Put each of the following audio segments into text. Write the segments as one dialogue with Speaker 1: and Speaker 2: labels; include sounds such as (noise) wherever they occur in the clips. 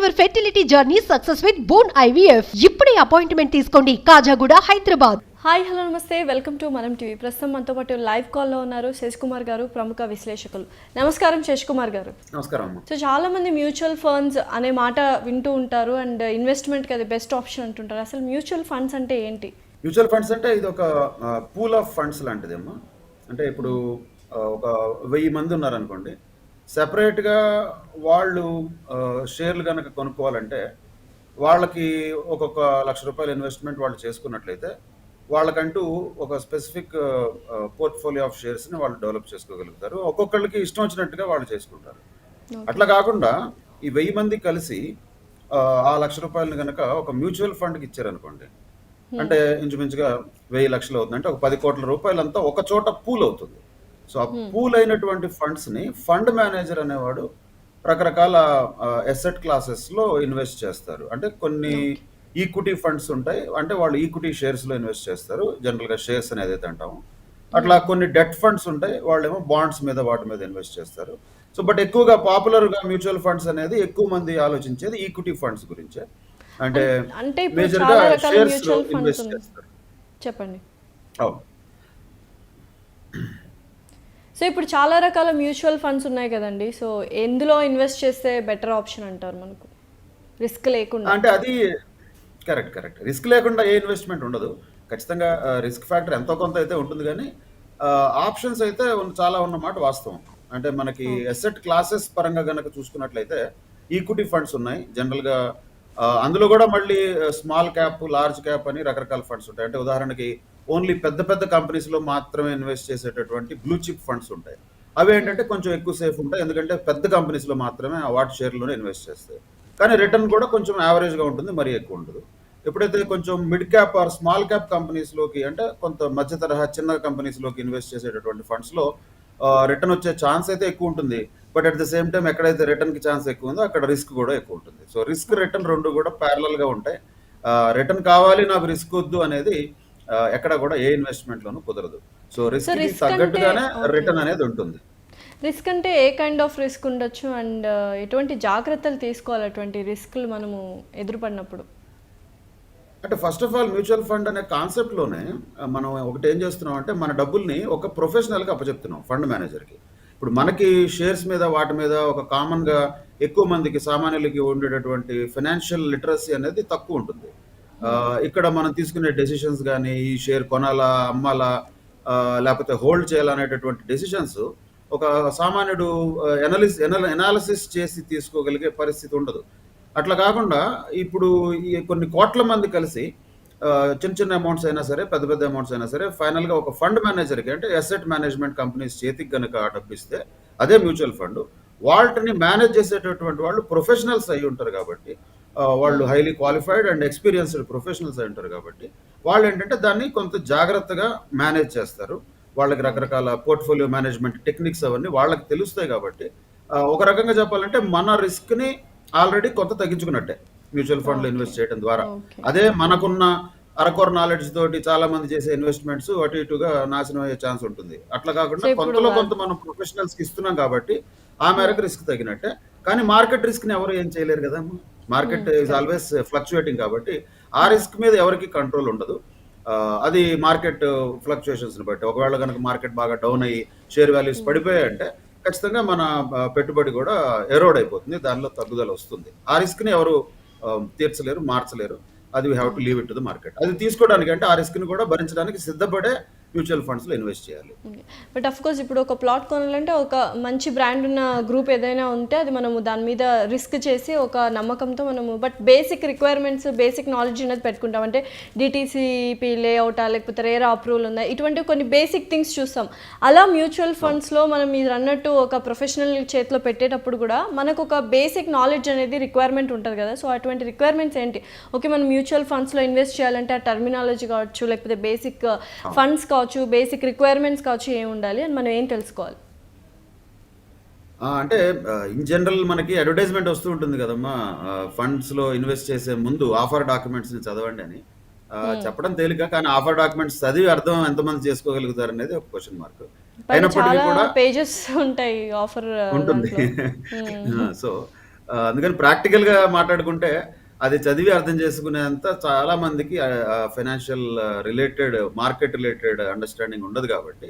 Speaker 1: Your fertility journey success with bone IVF. ఇప్పుడే appointment తీసుకోండి Kajaguda Hyderabad.
Speaker 2: Hi hello నమస్తే. Welcome to Manam TV. ప్రస్తుతం మనతో పాటు లైవ్ కాల్లో ఉన్నారు శశ్ కుమార్ గారు ప్రముఖ విశ్లేషకులు. నమస్కారం శశ్ కుమార్ గారు.
Speaker 3: నమస్కారం
Speaker 2: సో చాలా మంది మ్యూచువల్ ఫండ్స్ అనే మాట వింటూ ఉంటారు అండ్ ఇన్వెస్ట్మెంట్కి అది బెస్ట్ ఆప్షన్ అంటుంటారు. అసలు మ్యూచువల్ ఫండ్స్ అంటే ఏంటి?
Speaker 3: మ్యూచువల్ ఫండ్స్ అంటే ఇది ఒక పూల్ ఆఫ్ ఫండ్స్ లాంటిది అమ్మా. అంటే ఇప్పుడు ఒక వెయ్యి మంది ఉన్నారనుకోండి సెపరేట్గా వాళ్ళు షేర్లు కనుక కొనుక్కోవాలంటే వాళ్ళకి ఒక్కొక్క లక్ష రూపాయల ఇన్వెస్ట్మెంట్ వాళ్ళు చేసుకున్నట్లయితే వాళ్ళకంటూ ఒక స్పెసిఫిక్ పోర్ట్ఫోలియో ఆఫ్ షేర్స్ని వాళ్ళు డెవలప్ చేసుకోగలుగుతారు. ఒక్కొక్కళ్ళకి ఇష్టం వచ్చినట్టుగా వాళ్ళు చేసుకుంటారు. అట్లా కాకుండా ఈ వెయ్యి మంది కలిసి ఆ, ఆ లక్ష రూపాయలని కనుక ఒక మ్యూచువల్ ఫండ్కి ఇచ్చారనుకోండి. అంటే ఇంచుమించుగా వెయ్యి లక్షలు అవుతుంది అంటే ఒక పది కోట్ల రూపాయలంతా ఒక చోట పూల్ అవుతుంది. సో ఆ పూల్ అయినటువంటి ఫండ్స్ని ఫండ్ మేనేజర్ అనేవాడు రకరకాల ఎసెట్ క్లాసెస్లో ఇన్వెస్ట్ చేస్తారు. అంటే కొన్ని ఈక్విటీ ఫండ్స్ ఉంటాయి. అంటే వాళ్ళు ఈక్విటీ షేర్స్లో ఇన్వెస్ట్ చేస్తారు. జనరల్గా షేర్స్ అని ఏదైతే అంటాము. అట్లా కొన్ని డెట్ ఫండ్స్ ఉంటాయి. వాళ్ళేమో బాండ్స్ మీద వాటి మీద ఇన్వెస్ట్ చేస్తారు. సో బట్ ఎక్కువగా పాపులర్గా మ్యూచువల్ ఫండ్స్ అనేది ఎక్కువ మంది ఆలోచించేది ఈక్విటీ ఫండ్స్ గురించే. అంటే మేజర్
Speaker 2: షేర్స్లో
Speaker 3: ఇన్వెస్ట్ చేస్తారు.
Speaker 2: చెప్పండి.
Speaker 3: అవును.
Speaker 2: సో ఇప్పుడు చాలా రకాల మ్యూచువల్ ఫండ్స్ ఉన్నాయి కదండి. సో ఎందులో ఇన్వెస్ట్ చేస్తే బెటర్ ఆప్షన్ అంటారు మనకు? రిస్క్ లేకుండా.
Speaker 3: అంటే అది కరెక్ట్ కరెక్ట్. రిస్క్ లేకుండా ఏ ఇన్వెస్ట్మెంట్ ఉండదు. ఖచ్చితంగా రిస్క్ ఫ్యాక్టర్ ఎంతో కొంత అయితే ఉంటుంది కానీ ఆప్షన్స్ అయితే చాలా ఉన్నమాట వాస్తవం. అంటే మనకి ఎసెట్ క్లాసెస్ పరంగా గనక చూసుకున్నట్లయితే ఈక్విటీ ఫండ్స్ ఉన్నాయి. జనరల్గా అందులో కూడా మళ్ళీ స్మాల్ క్యాప్ లార్జ్ క్యాప్ అని రకరకాల ఫండ్స్ ఉంటాయి. అంటే ఉదాహరణకి ఓన్లీ పెద్ద పెద్ద కంపెనీస్లో మాత్రమే ఇన్వెస్ట్ చేసేటటువంటి బ్లూ చిప్ ఫండ్స్ ఉంటాయి. అవి ఏంటంటే కొంచెం ఎక్కువ సేఫ్ ఉంటాయి. ఎందుకంటే పెద్ద కంపెనీస్లో మాత్రమే ఆ వాటి షేర్లోనే ఇన్వెస్ట్ చేస్తాయి. కానీ రిటర్న్ కూడా కొంచెం యావరేజ్గా ఉంటుంది మరీ ఎక్కువ ఉండదు. ఎప్పుడైతే కొంచెం mid cap or small cap కంపెనీస్లోకి అంటే కొంత మధ్య తరహా చిన్న కంపెనీస్లోకి ఇన్వెస్ట్ చేసేటటువంటి ఫండ్స్లో రిటర్న్ వచ్చే ఛాన్స్ అయితే ఎక్కువ ఉంటుంది. But at the same time ఎక్కడైతే రిటర్న్కి ఛాన్స్ ఎక్కువ ఉందో అక్కడ రిస్క్ కూడా ఎక్కువ ఉంటుంది. సో రిస్క్ రిటర్న్ రెండు కూడా ప్యారలల్గా ఉంటాయి. రిటర్న్ కావాలి నాకు రిస్క్ వద్దు అనేది ఎక్కడ కూడా ఏ ఇన్వెస్ట్మెంట్లోనూ కుదరదు. సో రిస్క్ తగ్గట్టుగానే. రిటర్న్ అనేది ఉంటుంది.
Speaker 2: రిస్క్ అంటే ఏ కైండ్ ఆఫ్ రిస్క్ ఉండొచ్చు అండ్ ఎటువంటి జాగ్రత్తలు తీసుకోవాలి అటువంటి రిస్క్లు మనము ఎదురుపడినప్పుడు?
Speaker 3: అంటే first of all mutual fund అనే కాన్సెప్ట్లోనే మనం ఒకటి ఏం చేస్తున్నాం అంటే మన డబ్బుల్ని ఒక ప్రొఫెషనల్గా అప్పచెప్తున్నాం ఫండ్ మేనేజర్కి ఇప్పుడు మనకి షేర్స్ మీద వాటి మీద ఒక కామన్గా ఎక్కువ మందికి సామాన్యులకి ఉండేటటువంటి ఫైనాన్షియల్ లిటరసీ అనేది తక్కువ ఉంటుంది. ఇక్కడ మనం తీసుకునే డెసిషన్స్ కానీ ఈ షేర్ కొనాలా అమ్మాలా లేకపోతే హోల్డ్ చేయాలనేటటువంటి డెసిషన్స్ ఒక సామాన్యుడు ఎనలిస్ ఎనాలిసిస్ చేసి తీసుకోగలిగే పరిస్థితి ఉండదు. అట్లా కాకుండా ఇప్పుడు ఈ కొన్ని కోట్ల మంది కలిసి చిన్న చిన్న అమౌంట్స్ అయినా సరే పెద్ద పెద్ద అమౌంట్స్ అయినా సరే ఫైనల్గా ఒక ఫండ్ మేనేజర్కి అంటే అసెట్ మేనేజ్మెంట్ కంపెనీస్ చేతికి కనుక డబ్బిస్తే అదే మ్యూచువల్ ఫండ్ వాటిని మేనేజ్ చేసేటటువంటి వాళ్ళు ప్రొఫెషనల్స్ అయి ఉంటారు కాబట్టి వాళ్ళు highly qualified and experienced professionals ఉంటారు కాబట్టి వాళ్ళు ఏంటంటే దాన్ని కొంత జాగ్రత్తగా మేనేజ్ చేస్తారు. వాళ్ళకి రకరకాల పోర్ట్ఫోలియో మేనేజ్మెంట్ టెక్నిక్స్ అవన్నీ వాళ్ళకి తెలుస్తాయి కాబట్టి ఒక రకంగా చెప్పాలంటే మన రిస్క్ని ఆల్రెడీ కొంత తగ్గించుకున్నట్టే మ్యూచువల్ ఫండ్లో ఇన్వెస్ట్ చేయడం ద్వారా. అదే మనకున్న అరకొర నాలెడ్జ్ తోటి చాలా మంది చేసే ఇన్వెస్ట్మెంట్స్ అటు ఇటుగా నాశనం అయ్యే ఛాన్స్ ఉంటుంది. అట్లా కాకుండా కొంతలో కొంత మనం ప్రొఫెషనల్స్కి ఇస్తున్నాం కాబట్టి ఆ మేరకు రిస్క్ తగినట్టే. కానీ మార్కెట్ రిస్క్ని ఎవరు ఏం చేయలేరు కదా మార్కెట్ ఇస్ ఆల్వేస్ ఫ్లక్చుయేటింగ్ కాబట్టి ఆ రిస్క్ మీద ఎవరికి కంట్రోల్ ఉండదు. అది మార్కెట్ ఫ్లక్చుయేషన్స్ని బట్టి. ఒకవేళ కనుక మార్కెట్ బాగా డౌన్ అయ్యి షేర్ వాల్యూస్ పడిపోయాయంటే ఖచ్చితంగా మన పెట్టుబడి కూడా ఎరోడ్ అయిపోతుంది. దానిలో తగ్గుదల వస్తుంది. ఆ రిస్క్ని ఎవరు తీర్చలేరు మార్చలేరు. అది we have to leave it to the market అది తీసుకోవడానికి అంటే ఆ రిస్క్ని కూడా భరించడానికి సిద్ధపడే మ్యూచువల్ ఫండ్స్లో ఇన్వెస్ట్ చేయాలి.
Speaker 2: బట్ అఫ్ కోర్స్ ఇప్పుడు ఒక ప్లాట్ కొనాలంటే ఒక మంచి బ్రాండ్ ఉన్న గ్రూప్ ఏదైనా ఉంటే అది మనము దాని మీద రిస్క్ చేసి ఒక నమ్మకంతో మనము but basic requirements basic knowledge అనేది పెట్టుకుంటాం. అంటే డిటీసీపీ లేఅవుటా లేకపోతే రేరా అప్రూవల్ ఉందా ఇటువంటి కొన్ని బేసిక్ థింగ్స్ చూస్తాం. అలా మ్యూచువల్ ఫండ్స్లో మనం మీరు అన్నట్టు ఒక ప్రొఫెషనల్ చేతిలో పెట్టేటప్పుడు కూడా మనకు ఒక బేసిక్ నాలెడ్జ్ అనేది రిక్వైర్మెంట్ ఉంటుంది కదా. సో అటువంటి రిక్వైర్మెంట్స్ ఏంటి? ఓకే మనం మ్యూచువల్ ఫండ్స్లో ఇన్వెస్ట్ చేయాలంటే ఆ టర్మినాలజీ కావచ్చు లేకపోతే బేసిక్ ఫండ్స్ కావచ్చు బేసిక్ రిక్వైర్మెంట్స్ కావచ్చు ఏమి ఉండాలి అని మనం ఏం తెలుసుకోవాలి?
Speaker 3: అంటే ఇన్ జనరల్ మనకి అడ్వర్టైజ్మెంట్ వస్తూ ఉంటుంది కదమ్మా. ఫండ్స్లో ఇన్వెస్ట్ చేసే ముందు ఆఫర్ డాక్యుమెంట్స్ని చదవండి అని. ఆ, చెప్పడం తేలిక కానీ ఆఫర్ డాక్యుమెంట్స్ చదివి అర్థం ఎంతమంది చేసుకోగలుగుతారు అనేది ఒక క్వశ్చన్ మార్క్ అయినప్పటికీ కూడా
Speaker 2: పేజెస్ (laughs) ఉంటాయి ఆఫర్
Speaker 3: ఉంటుంది. (laughs) సో ఆ, అందుకని ప్రాక్టికల్గా మాట్లాడుకుంటే అది చదివి అర్థం చేసుకునేంత చాలా మందికి financial related market related understanding ఉండదు కాబట్టి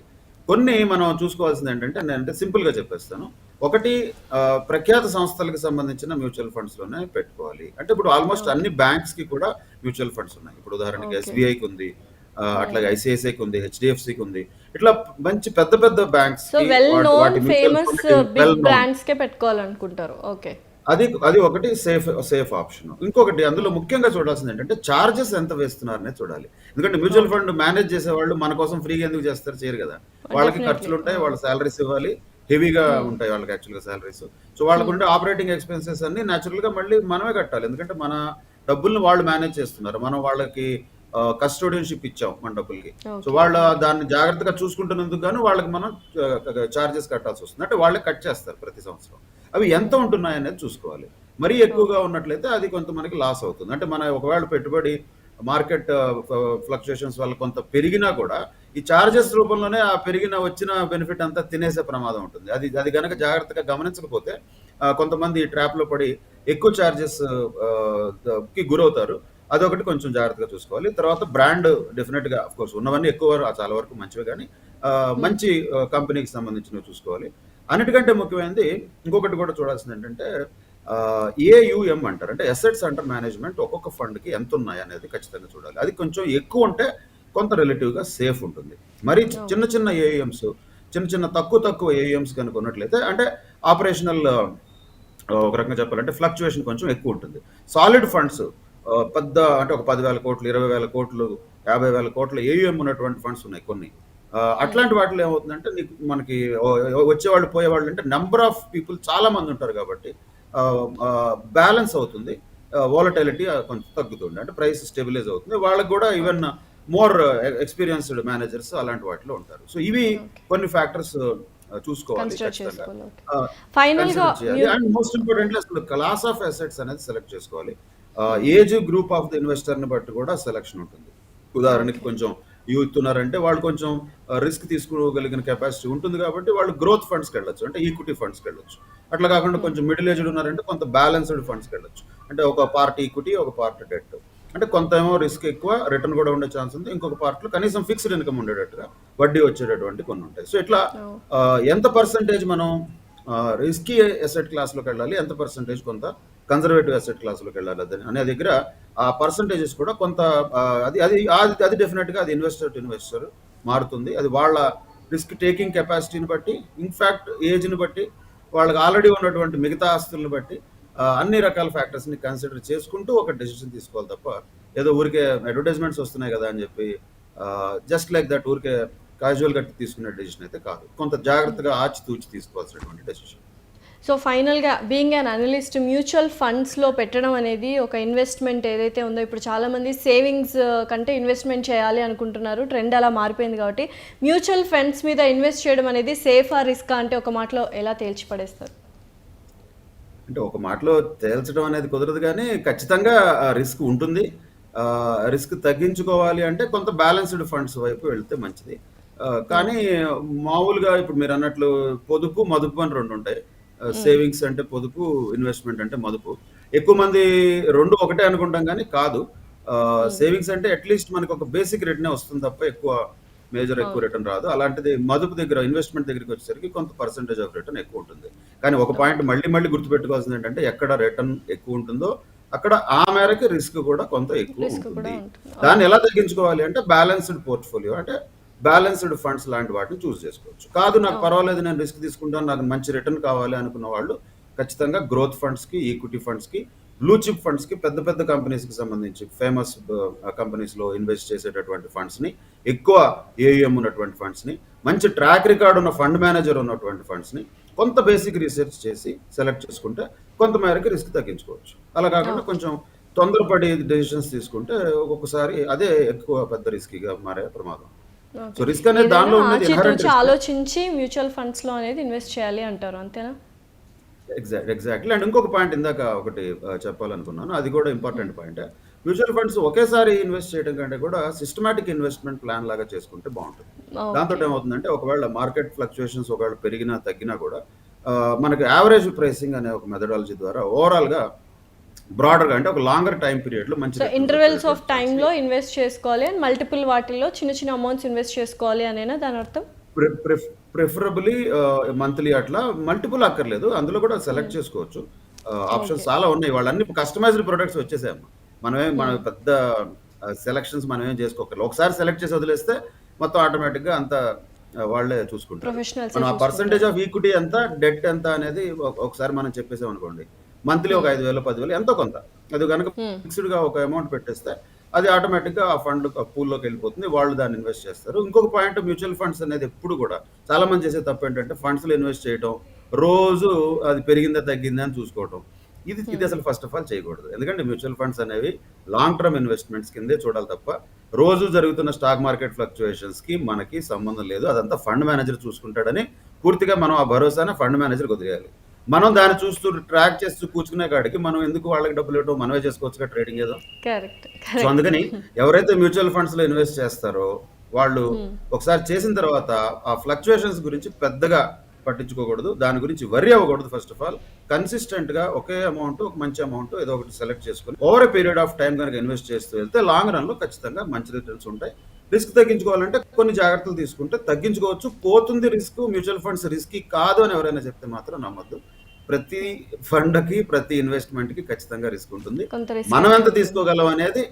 Speaker 3: కొన్ని మనం చూసుకోవాల్సింది ఏంటంటే నేను అంటే సింపుల్గా చెప్పేస్తాను. ఒకటి ప్రఖ్యాత సంస్థలకు సంబంధించిన మ్యూచువల్ ఫండ్స్లోనే పెట్టుకోవాలి. అంటే ఇప్పుడు ఆల్మోస్ట్ అన్ని బ్యాంక్స్కి కూడా మ్యూచువల్ ఫండ్స్ ఉన్నాయి. ఇప్పుడు ఉదాహరణకి. ఎస్బీఐకి ఉంది అట్లాగే ఐసిఐసిఐకి ఉంది హెచ్డిఎఫ్సికి ఉంది. ఇట్లా మంచి పెద్ద పెద్ద banks
Speaker 2: well known famous brands కే పెట్టుకోవాలనుకుంటారు. ఓకే.
Speaker 3: అది అది ఒకటి సేఫ్ సేఫ్ ఆప్షన్ ఇంకొకటి అందులో ముఖ్యంగా చూడాల్సింది ఏంటంటే చార్జెస్ ఎంత వేస్తున్నారనే చూడాలి. ఎందుకంటే మ్యూచువల్ ఫండ్ మేనేజ్ చేసే వాళ్ళు మన కోసం ఫ్రీగా ఎందుకు చేస్తారు? చేయరు కదా. వాళ్ళకి
Speaker 2: Definitely.
Speaker 3: ఖర్చులు ఉంటాయి వాళ్ళ సాలరీస్ ఇవ్వాలి హెవీగా ఉంటాయి వాళ్ళకి యాక్చువల్గా సాలరీస్ సో వాళ్ళకు ఉండే ఆపరేటింగ్ ఎక్స్పెన్సెస్ అన్ని natural గా మళ్ళీ మనమే కట్టాలి. ఎందుకంటే మన డబ్బుల్ని వాళ్ళు మేనేజ్ చేస్తున్నారు. మనం వాళ్ళకి కస్టోడియన్షిప్ ఇచ్చాం మన డబ్బులకి సో వాళ్ళ దాన్ని జాగ్రత్తగా చూసుకుంటున్నందుకు గాను వాళ్ళకి మనం చార్జెస్ కట్టాల్సి వస్తుంది. అంటే వాళ్ళే కట్ చేస్తారు ప్రతి సంవత్సరం. అవి ఎంత ఉంటున్నాయి అనేది చూసుకోవాలి. మరీ ఎక్కువగా ఉన్నట్లయితే అది కొంత మనకి లాస్ అవుతుంది. అంటే మన ఒకవేళ పెట్టుబడి మార్కెట్ ఫ్లక్చుయేషన్స్ వల్ల కొంత పెరిగినా కూడా ఈ చార్జెస్ రూపంలోనే ఆ పెరిగిన వచ్చిన బెనిఫిట్ అంతా తినేసే ప్రమాదం ఉంటుంది. అది అది గనక జాగ్రత్తగా గమనించకపోతే కొంతమంది ట్రాప్లో పడి ఎక్కువ చార్జెస్కి గురవుతారు. అదొకటి కొంచెం జాగ్రత్తగా చూసుకోవాలి. తర్వాత బ్రాండ్ డెఫినెట్గా అఫ్ కోర్స్ ఉన్నవన్నీ ఎక్కువ చాలా వరకు మంచివి కానీ మంచి కంపెనీకి సంబంధించినవి చూసుకోవాలి. అన్నిటికంటే ముఖ్యమైనది ఇంకొకటి కూడా చూడాల్సింది ఏంటంటే ఏయుఎం అంటారు. అంటే అసెట్స్ అండర్ మేనేజ్మెంట్ ఒక్కొక్క ఫండ్కి ఎంత ఉన్నాయి అనేది ఖచ్చితంగా చూడాలి. అది కొంచెం ఎక్కువ ఉంటే కొంత రిలేటివ్గా సేఫ్ ఉంటుంది. మరి చిన్న చిన్న ఏయుఎంస్ చిన్న చిన్న తక్కువ తక్కువ ఏయుఎంస్ కనుక ఉన్నట్లయితే అంటే ఆపరేషనల్ ఒక రకంగా చెప్పాలంటే ఫ్లక్చుయేషన్ కొంచెం ఎక్కువ ఉంటుంది. సాలిడ్ ఫండ్స్ పెద్ద అంటే ఒక పదివేల కోట్లు ఇరవై వేల కోట్లు యాభై వేల కోట్ల ఏయుఎం ఉన్నటువంటి ఫండ్స్ ఉన్నాయి కొన్ని. అట్లాంటి వాటిలో ఏమవుతుందంటే నీకు మనకి వచ్చేవాళ్ళు పోయేవాళ్ళు అంటే నెంబర్ ఆఫ్ పీపుల్ చాలా మంది ఉంటారు కాబట్టి బ్యాలెన్స్ అవుతుంది. వాలటైలిటీ కొంచెం తగ్గుతుంది. అంటే ప్రైస్ స్టెబిలైజ్ అవుతుంది. వాళ్ళకి కూడా ఈవెన్ మోర్ ఎక్స్పీరియన్స్డ్ మేనేజర్స్ అలాంటి వాటిలో ఉంటారు. సో ఇవి కొన్ని ఫ్యాక్టర్స్ చూసుకోవాలి ఫైనల్గా మోస్ట్ ఇంపార్టెంట్లీ అసలు క్లాస్ ఆఫ్ అసెట్స్ అనేది సెలెక్ట్ చేసుకోవాలి. ఏజ్ గ్రూప్ ఆఫ్ ద ఇన్వెస్టర్ని బట్టి కూడా సెలక్షన్ ఉంటుంది. ఉదాహరణకి కొంచెం యూత్ ఉన్నారంటే వాళ్ళు కొంచెం రిస్క్ తీసుకోగలిగిన కెపాసిటీ ఉంటుంది కాబట్టి వాళ్ళు గ్రోత్ ఫండ్స్కి వెళ్ళొచ్చు అంటే ఈక్విటీ ఫండ్స్కి వెళ్ళొచ్చు. అట్లా కాకుండా కొంచెం మిడిల్ ఏజ్డ్ ఉన్నారంటే కొంత బ్యాలెన్స్డ్ ఫండ్స్కి వెళ్ళొచ్చు. అంటే ఒక పార్ట్ ఈక్విటీ ఒక పార్ట్ డెట్. అంటే కొంత ఏమో రిస్క్ ఎక్కువ రిటర్న్ కూడా ఉండే ఛాన్స్ ఉంది. ఇంకొక పార్ట్లో కనీసం ఫిక్స్డ్ ఇన్కమ్ ఉండేటట్టుగా వడ్డీ వచ్చేటటువంటి కొన్ని ఉంటాయి. సో ఇట్లా ఆ, ఎంత పర్సంటేజ్ మనం రిస్కీ ఎసెట్ క్లాస్లోకి వెళ్ళాలి ఎంత పర్సంటేజ్ కొంత కన్జర్వేటివ్ అసెట్ క్లాస్లోకి వెళ్ళాలి అదని అనే దగ్గర ఆ పర్సంటేజెస్ కూడా కొంత అది అది అది అది డెఫినెట్గా అది ఇన్వెస్టర్ టు ఇన్వెస్టర్ మారుతుంది. అది వాళ్ళ రిస్క్ టేకింగ్ కెపాసిటీని బట్టి ఇన్ఫ్యాక్ట్ ఏజ్ని బట్టి వాళ్ళకి ఆల్రెడీ ఉన్నటువంటి మిగతా ఆస్తులను బట్టి అన్ని రకాల ఫ్యాక్టర్స్ని కన్సిడర్ చేసుకుంటూ ఒక డెసిషన్ తీసుకోవాలి తప్ప ఏదో ఊరికే అడ్వర్టైజ్మెంట్స్ వస్తున్నాయి కదా అని చెప్పి జస్ట్ లైక్ దట్ ఊరికే క్యాజువల్గా తీసుకునే డెసిషన్ అయితే కాదు. కొంత జాగ్రత్తగా ఆచితూచి తీసుకోవాల్సినటువంటి డెసిషన్
Speaker 2: సో ఫైనల్గా బీయింగ్ అన్ అనలిస్ట్ మ్యూచువల్ ఫండ్స్లో పెట్టడం అనేది ఒక ఇన్వెస్ట్మెంట్ ఏదైతే ఉందో ఇప్పుడు చాలామంది సేవింగ్స్ uh, కంటే ఇన్వెస్ట్మెంట్ చేయాలి అనుకుంటున్నారు. ట్రెండ్ అలా మారిపోయింది కాబట్టి మ్యూచువల్ ఫండ్స్ మీద ఇన్వెస్ట్ చేయడం అనేది సేఫా రిస్క్ అంటే ఒక మాటలో ఎలా తేల్చి పడేస్తారు?
Speaker 3: అంటే ఒక మాటలో తేల్చడం అనేది కుదరదు కానీ ఖచ్చితంగా రిస్క్ ఉంటుంది. రిస్క్ తగ్గించుకోవాలి అంటే కొంత బ్యాలెన్స్డ్ ఫండ్స్ వైపు వెళ్తే మంచిది. కానీ మామూలుగా ఇప్పుడు మీరు అన్నట్లు పొదుపు మదుపు అని రెండు ఉంటాయి. సేవింగ్స్ అంటే పొదుపు ఇన్వెస్ట్మెంట్ అంటే మదుపు. ఎక్కువ మంది రెండు ఒకటే అనుకుంటాం కానీ కాదు. సేవింగ్స్ అంటే అట్లీస్ట్ మనకు ఒక బేసిక్ రిటర్నే వస్తుంది తప్ప ఎక్కువ మేజర్ ఎక్కువ రిటర్న్ రాదు. అలాంటిది మదుపు దగ్గర ఇన్వెస్ట్మెంట్ దగ్గరికి వచ్చేసరికి కొంత పర్సెంటేజ్ ఆఫ్ రిటర్న్ ఎక్కువ ఉంటుంది. కానీ ఒక పాయింట్ మళ్ళీ మళ్ళీ గుర్తుపెట్టుకోవాల్సింది ఏంటంటే ఎక్కడ రిటర్న్ ఎక్కువ ఉంటుందో అక్కడ ఆ మేరకు రిస్క్ కూడా కొంత ఎక్కువ ఉంటుంది. దాన్ని ఎలా తగ్గించుకోవాలి అంటే బ్యాలెన్స్డ్ పోర్ట్ఫోలియో అంటే బ్యాలెన్స్డ్ ఫండ్స్ లాంటి వాటిని చూస్ చేసుకోవచ్చు. కాదు నాకు పర్వాలేదు నేను రిస్క్ తీసుకుంటాను నాకు మంచి రిటర్న్ కావాలి అనుకున్న వాళ్ళు ఖచ్చితంగా గ్రోత్ ఫండ్స్కి ఈక్విటీ ఫండ్స్కి బ్లూ చిప్ ఫండ్స్కి పెద్ద పెద్ద కంపెనీస్కి సంబంధించి ఫేమస్ కంపెనీస్లో ఇన్వెస్ట్ చేసేటటువంటి ఫండ్స్ని ఎక్కువ ఏయుఎం ఉన్నటువంటి ఫండ్స్ని మంచి ట్రాక్ రికార్డ్ ఉన్న ఫండ్ మేనేజర్ ఉన్నటువంటి ఫండ్స్ని కొంత బేసిక్ రీసెర్చ్ చేసి సెలెక్ట్ చేసుకుంటే కొంత మేరకు రిస్క్ తగ్గించుకోవచ్చు. అలా కాకుండా కొంచెం తొందరపడి డెసిషన్స్ తీసుకుంటే ఒక్కొక్కసారి అదే ఎక్కువ పెద్ద రిస్కీగా మారే ప్రమాదం. సో రిస్క్ అనేది దానిలో ఉన్నది.
Speaker 2: ఆలోచించి మ్యూచువల్ ఫండ్స్లో అనేది ఇన్వెస్ట్ చేయాలి అంటారు అంతేనా?
Speaker 3: ఎగ్జాక్ట్ ఎగ్జాక్ట్లీ అండ్ ఇంకొక పాయింట్ ఇందాక ఒకటి చెప్పాలనుకున్నాను. అది కూడా ఇంపార్టెంట్ పాయింట్ మ్యూచువల్ ఫండ్స్ ఒకేసారి ఇన్వెస్ట్ చేయడం కంటే కూడా సిస్టమాటిక్ ఇన్వెస్ట్మెంట్ ప్లాన్ లాగా చేసుకుంటే బాగుంటుంది. దాంతో ఏమవుతుందంటే ఒకవేళ మార్కెట్ ఫ్లక్చుయేషన్స్ ఒకవేళ పెరిగినా తగ్గినా కూడా మనకి యావరేజ్ ప్రైసింగ్ అనే ఒక మెథడాలజీ ద్వారా ఓవరాల్గా బ్రాడర్గా అంటే ఒక లాంగర్ టైం పీరియడ్లో మంచి
Speaker 2: ఇంటర్వెల్స్ ఆఫ్ టైంలో ఇన్వెస్ట్ చేసుకోవాలి అండ్ మల్టిపుల్ వాటిల్లో చిన్న చిన్న అమౌంట్స్ ఇన్వెస్ట్ చేసుకోవాలి అనేనా దాని అర్థం?
Speaker 3: ప్రిఫరబుల్లీ మంత్లీ అట్లా మల్టిపుల్ అక్కర్లేదు. అందులో కూడా సెలెక్ట్ చేసుకోవచ్చు. ఆప్షన్స్ చాలా ఉన్నాయి. వాళ్ళన్ని కస్టమైజ్డ్ ప్రొడక్ట్స్ వచ్చేసాయమ్మ. మనమే మన పెద్ద సెలక్షన్స్ మనం ఏం చేసుకోకర్లేదు ఒకసారి సెలెక్ట్ చేసి వదిలేస్తే మొత్తం ఆటోమేటిక్గా అంత వాళ్ళే చూసుకుంటారు. మనం ఆ పర్సంటేజ్ ఆఫ్ ఈక్విటీ ఎంత డెట్ ఎంత అనేది ఒక- ఒకసారి మనం చెప్పేసాం అనుకోండి మంత్లీ ఒక ఐదు వేలు పదివేలు ఎంతో కొంత. అది కనుక ఫిక్స్డ్గా ఒక అమౌంట్ పెట్టేస్తే అది ఆటోమేటిక్గా ఆ ఫండ్ పూల్లోకి వెళ్ళిపోతుంది వాళ్ళు దాన్ని ఇన్వెస్ట్ చేస్తారు. ఇంకొక పాయింట్ మ్యూచువల్ ఫండ్స్ అనేది ఎప్పుడు కూడా చాలా మంది చేసే తప్పు ఏంటంటే ఫండ్స్లో ఇన్వెస్ట్ చేయడం రోజు అది పెరిగిందా తగ్గిందా అని చూసుకోవడం ఇది ఇది అసలు ఫస్ట్ ఆఫ్ ఆల్ చేయకూడదు. ఎందుకంటే మ్యూచువల్ ఫండ్స్ అనేవి లాంగ్ టర్మ్ ఇన్వెస్ట్మెంట్స్ కిందే చూడాలి తప్ప రోజు జరుగుతున్న స్టాక్ మార్కెట్ ఫ్లక్చుయేషన్స్కి మనకి సంబంధం లేదు. అదంతా ఫండ్ మేనేజర్ చూసుకుంటాడని పూర్తిగా మనం ఆ భరోసానే ఫండ్ మేనేజర్ వదిలేయాలి. మనం దాన్ని చూస్తూ ట్రాక్ చేస్తూ కూర్చునే కాడికి మనం ఎందుకు వాళ్ళకి డబ్బులు ఇవ్వడం మనమే చేసుకోవచ్చు ట్రేడింగ్ ఏదో? సో అందుకని ఎవరైతే మ్యూచువల్ ఫండ్స్లో ఇన్వెస్ట్ చేస్తారో వాళ్ళు ఒకసారి చేసిన తర్వాత ఆ ఫ్లక్చుయేషన్స్ గురించి పెద్దగా పట్టించుకోకూడదు. దాని గురించి వరి అవ్వకూడదు ఫస్ట్ ఆఫ్ ఆల్ కన్సిస్టెంట్గా ఒకే అమౌంట్ ఒక మంచి అమౌంట్ ఏదో ఒకటి సెలెక్ట్ చేసుకుని ఓవర్ పీరియడ్ ఆఫ్ టైం కనుక ఇన్వెస్ట్ చేస్తూ వెళ్తే లాంగ్ రన్లో ఖచ్చితంగా మంచి రిటర్న్స్ ఉంటాయి. రిస్క్ తగ్గించుకోవాలంటే కొన్ని జాగ్రత్తలు తీసుకుంటే తగ్గించుకోవచ్చు. పోతుంది రిస్క్ మ్యూచువల్ ఫండ్స్ రిస్క్ కాదు అని ఎవరైనా చెప్తే మాత్రం నమ్మద్దు. ప్రతి ఫండ్కి ప్రతి ఇన్వెస్ట్మెంట్కి ఖచ్చితంగా రిస్క్ ఉంటుంది. మనం ఎంత తీసుకోగలం అనేది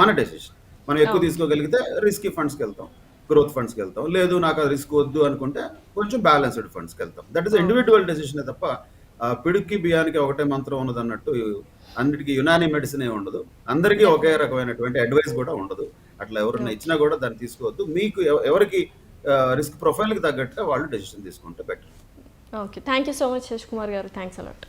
Speaker 3: మన డెసిషన్. మనం ఎక్కువ తీసుకోగలిగితే రిస్కీ ఫండ్స్కి వెళ్తాం గ్రోత్ ఫండ్స్కి వెళ్తాం లేదు నాకు అది రిస్క్ వద్దు అనుకుంటే కొంచెం బ్యాలెన్స్డ్ ఫండ్స్కి వెళ్తాం దట్ ఈస్ ఇండివిజువల్ డెసిషన్ తప్ప పిడుక్కి బియ్యానికి ఒకటే మంత్రం ఉన్నది అన్నట్టు అన్నిటికీ యునాని మెడిసిన్ ఏ ఉండదు. అందరికీ ఒకే రకమైనటువంటి అడ్వైస్ కూడా ఉండదు. అట్లా ఎవరైనా ఇచ్చినా కూడా దాన్ని తీసుకోవద్దు. మీకు ఎవ- ఎవరికి రిస్క్ ప్రొఫైల్కి తగ్గట్టుగా వాళ్ళు డెసిషన్ తీసుకుంటే better.
Speaker 2: Okay thank you so much Shash Kumar garu. Thanks a lot